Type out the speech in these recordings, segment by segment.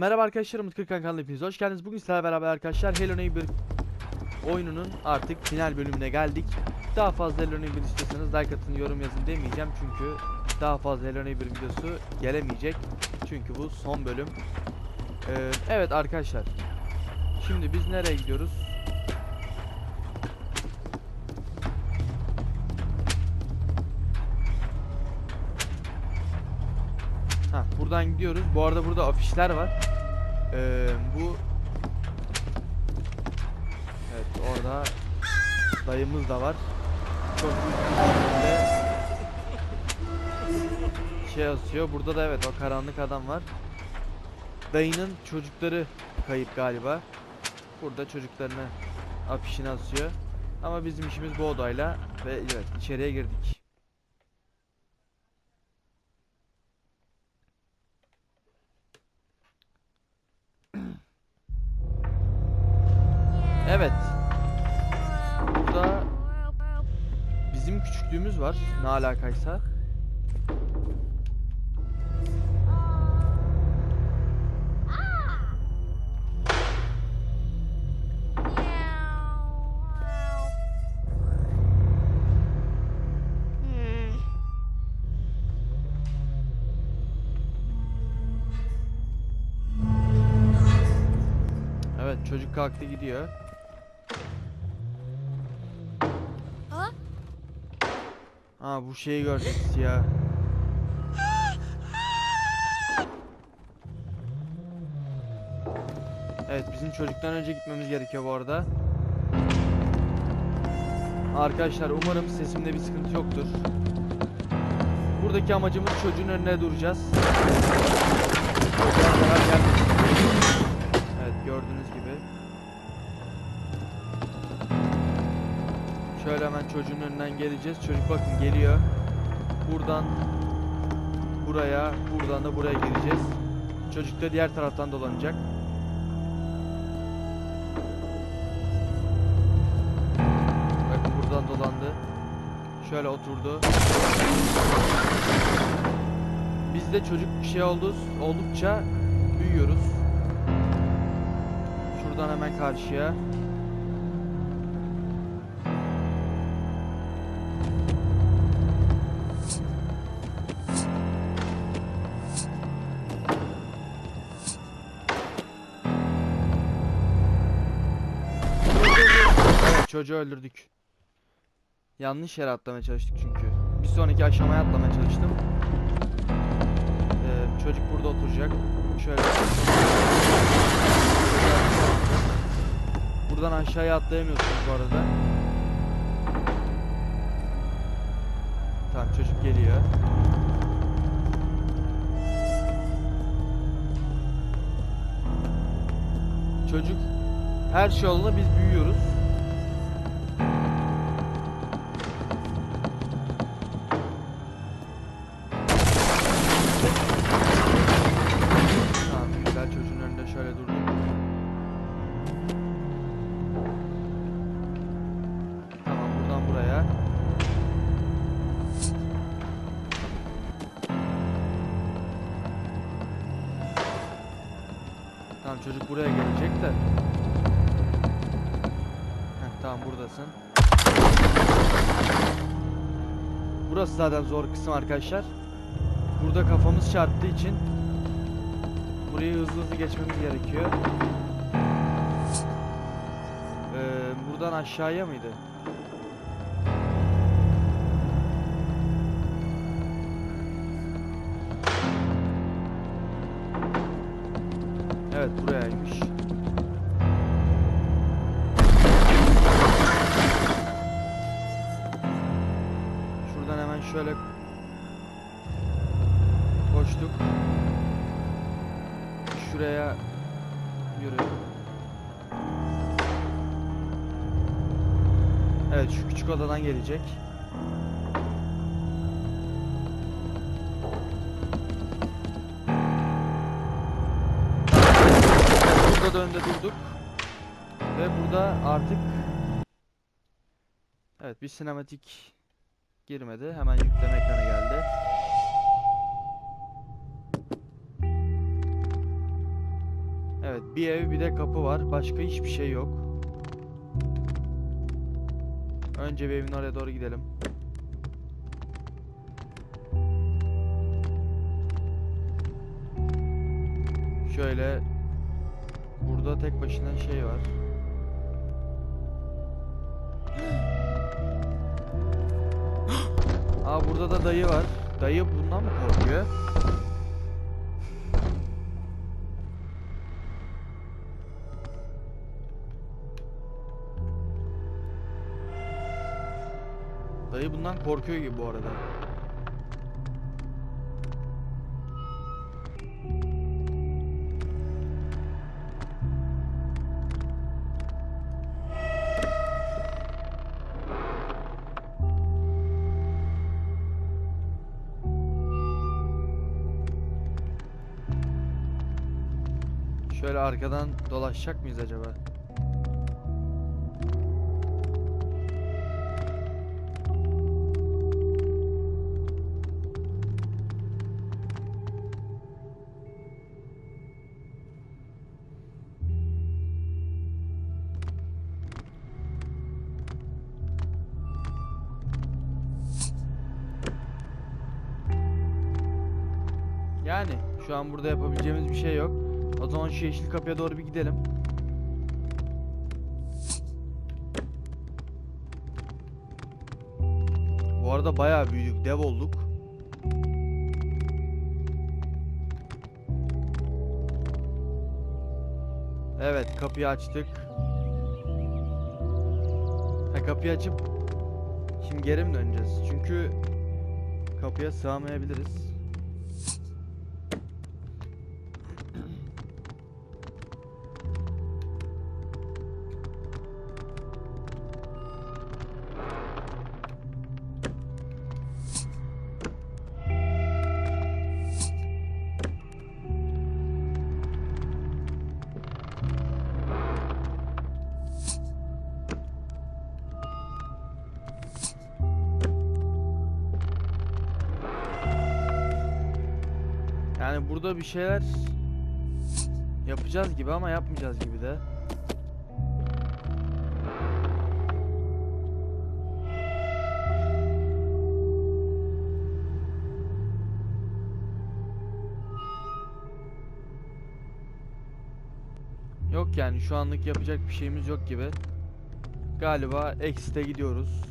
Merhaba arkadaşlar Umut Kırkan hepiniz hoş geldiniz. Bugün sizlerle beraber arkadaşlar Hello Neighbor oyununun artık final bölümüne geldik. Daha fazla Hello Neighbor istiyorsanız like atın yorum yazın demeyeceğim çünkü daha fazla Hello Neighbor videosu gelemeyecek. Çünkü bu son bölüm. Ee, evet arkadaşlar. Şimdi biz nereye gidiyoruz? Ha buradan gidiyoruz. Bu arada burada afişler var. Ee, bu Evet orada dayımız da var. Çok şey asıyor. Burada da evet o karanlık adam var. Dayının çocukları kayıp galiba. Burada çocuklarını afişine asıyor. Ama bizim işimiz bu odayla ve evet içeriye girdik. Evet. Burada bizim küçüklüğümüz var. Ne alakaysa. Evet çocuk kalktı gidiyor. Ha bu şeyi gördük siyah. Evet bizim çocuktan önce gitmemiz gerekiyor bu arada. Arkadaşlar umarım sesimde bir sıkıntı yoktur. Buradaki amacımız çocuğun önüne duracağız. Şöyle hemen çocuğun önünden geleceğiz. Çocuk bakın geliyor. Buradan buraya, buradan da buraya gireceğiz. Çocuk da diğer taraftan dolanacak. Bakın buradan dolandı. Şöyle oturdu. Biz de çocuk bir şey oldu, oldukça büyüyoruz. Şuradan hemen karşıya. Çocuğu öldürdük. Yanlış yere atlamaya çalıştık çünkü. Bir sonraki aşamaya atlamaya çalıştım. Ee, çocuk burada oturacak. Şöyle. Buradan aşağıya atlayamıyorsunuz bu arada. Tamam çocuk geliyor. Çocuk her şey yolunda biz büyüyoruz. Buraya gelecek de. Heh, tamam buradasın. Burası zaten zor kısım arkadaşlar. Burada kafamız çarptığı için burayı hızlı hızlı geçmemiz gerekiyor. Ee, buradan aşağıya mıydı? Evet burayaymış. Şuradan hemen şöyle koştuk. Şuraya yürü. Evet şu küçük odadan gelecek. Burada da önde durduk. Ve burada artık Evet bir sinematik girmedi. Hemen yükleme ekranı geldi. Evet bir ev bir de kapı var. Başka hiçbir şey yok. Önce bir evin oraya doğru gidelim. Şöyle burada tek başına şey var. Aa burada da dayı var. Dayı bundan mı korkuyor? Dayı bundan korkuyor gibi bu arada. Şöyle arkadan dolaşacak mıyız acaba? Yani şu an burada yapabileceğimiz bir şey yok. O zaman şu yeşil kapıya doğru bir gidelim. Bu arada bayağı büyüdük, dev olduk. Evet, kapıyı açtık. Ha kapıyı açıp şimdi geri mi döneceğiz? Çünkü kapıya sığamayabiliriz. Yani burada bir şeyler yapacağız gibi ama yapmayacağız gibi de. Yok yani şu anlık yapacak bir şeyimiz yok gibi. Galiba Exit'e gidiyoruz.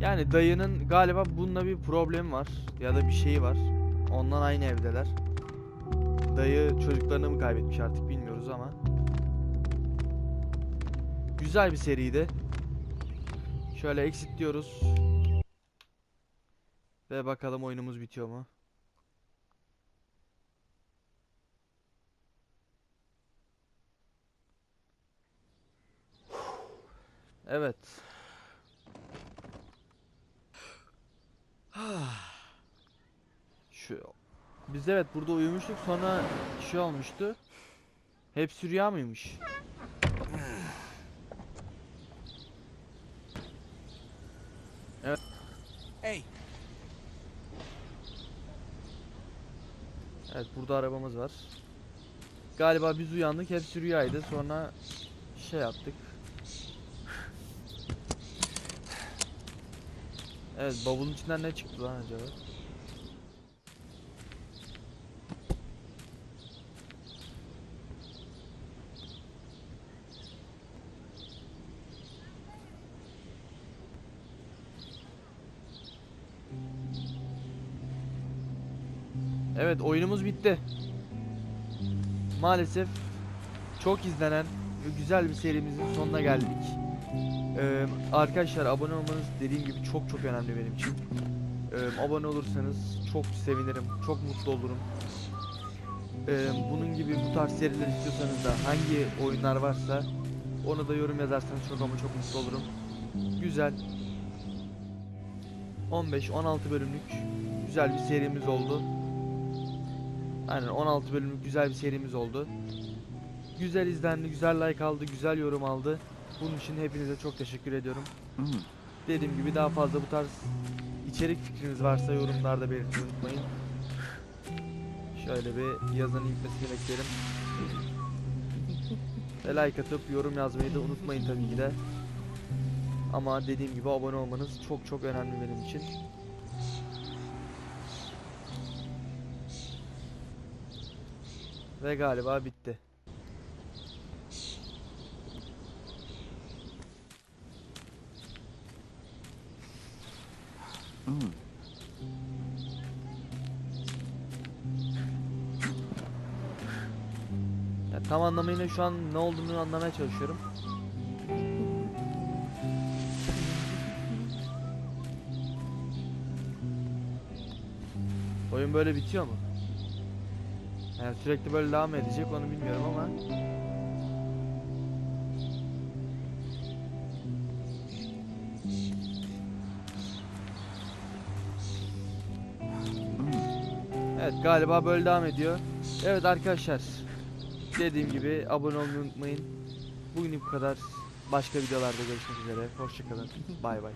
Yani dayının galiba bununla bir problemi var ya da bir şeyi var. Ondan aynı evdeler. Dayı çocuklarını mı kaybetmiş artık bilmiyoruz ama. Güzel bir seriydi. Şöyle exit diyoruz. Ve bakalım oyunumuz bitiyor mu? Evet. Şu biz evet burada uyumuştuk sonra şey olmuştu. Hepsi rüya mıymış? Hey, Evet burada arabamız var. Galiba biz uyandık hepsi rüyaydı sonra şey yaptık. Evet bavulun içinden ne çıktı lan acaba? Evet oyunumuz bitti. Maalesef çok izlenen ve güzel bir serimizin sonuna geldik. Ee, arkadaşlar abone olmanız dediğim gibi çok çok önemli benim için. Ee, abone olursanız çok sevinirim, çok mutlu olurum. Ee, bunun gibi bu tarz seriler istiyorsanız da hangi oyunlar varsa onu da yorum yazarsanız çok ama çok mutlu olurum. Güzel. 15-16 bölümlük güzel bir serimiz oldu. Aynen 16 bölümlük güzel bir serimiz oldu. Güzel izlendi, güzel like aldı, güzel yorum aldı. Bunun için hepinize çok teşekkür ediyorum. Dediğim gibi daha fazla bu tarz içerik fikriniz varsa yorumlarda belirtmeyi unutmayın. Şöyle bir yazının gitmesini bekleyelim. Ve like atıp yorum yazmayı da unutmayın tabii ki de. Ama dediğim gibi abone olmanız çok çok önemli benim için. Ve galiba bitti. Ya tam anlamıyla şu an ne olduğunu anlamaya çalışıyorum. Oyun böyle bitiyor mu? Yani sürekli böyle devam edecek onu bilmiyorum ama Evet galiba böyle devam ediyor. Evet arkadaşlar dediğim gibi abone olmayı unutmayın. Bugün bu kadar. Başka videolarda görüşmek üzere. Hoşçakalın. Bay bay.